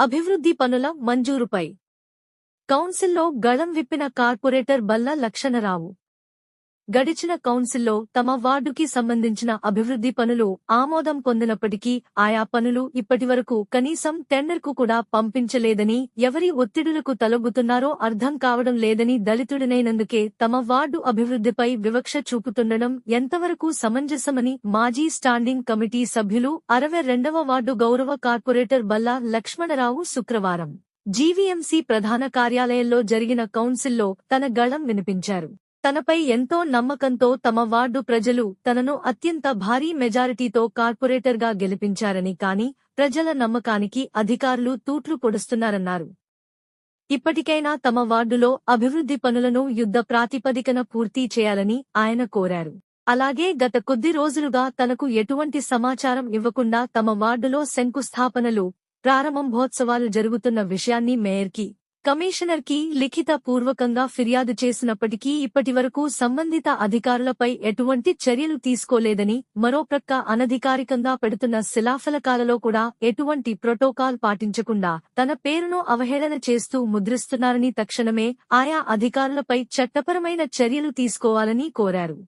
అభివృద్ధి పనుల మంజూరుపై. కౌన్సిల్లో గళం విప్పిన కార్పొరేటర్ బల్ల లక్షణరావు. గడిచిన కౌన్సిల్లో తమ వార్డుకి సంబంధించిన అభివృద్ధి పనులు ఆమోదం పొందినప్పటికీ ఆయా పనులు ఇప్పటివరకు కనీసం టెండర్కు కూడా పంపించలేదని ఎవరి ఒత్తిడులకు తలొగ్గుతున్నారో అర్థం కావడం లేదని దళితుడినైనందుకే తమ వార్డు అభివృద్ధిపై వివక్ష చూపుతుండడం ఎంతవరకు సమంజసమని మాజీ స్టాండింగ్ కమిటీ సభ్యులు అరవై రెండవ వార్డు గౌరవ కార్పొరేటర్ బల్లా లక్ష్మణరావు శుక్రవారం జీవీఎంసీ ప్రధాన కార్యాలయంలో జరిగిన కౌన్సిల్లో తన గళం వినిపించారు. తనపై ఎంతో నమ్మకంతో తమ వార్డు ప్రజలు తనను అత్యంత భారీ మెజారిటీతో కార్పొరేటర్గా గెలిపించారని కాని ప్రజల నమ్మకానికి అధికారులు తూట్లు పొడుస్తున్నారన్నారు. ఇప్పటికైనా తమ వార్డులో అభివృద్ధి పనులను యుద్ధ ప్రాతిపదికన పూర్తి చేయాలని ఆయన కోరారు. అలాగే గత కొద్ది రోజులుగా తనకు ఎటువంటి సమాచారం ఇవ్వకుండా తమ వార్డులో శంకుస్థాపనలు ప్రారంభోత్సవాలు జరుగుతున్న విషయాన్ని మేయర్కి కమిషనర్కి లిఖిత పూర్వకంగా ఫిర్యాదు చేసినప్పటికీ ఇప్పటివరకు సంబంధిత అధికారులపై ఎటువంటి చర్యలు తీసుకోలేదని మరోప్రక్క అనధికారికంగా పెడుతున్న శిలాఫలకాలలో కూడా ఎటువంటి ప్రోటోకాల్ పాటించకుండా తన పేరును అవహేళన చేస్తూ ముద్రిస్తున్నారని తక్షణమే ఆయా అధికారులపై చట్టపరమైన చర్యలు తీసుకోవాలని కోరారు.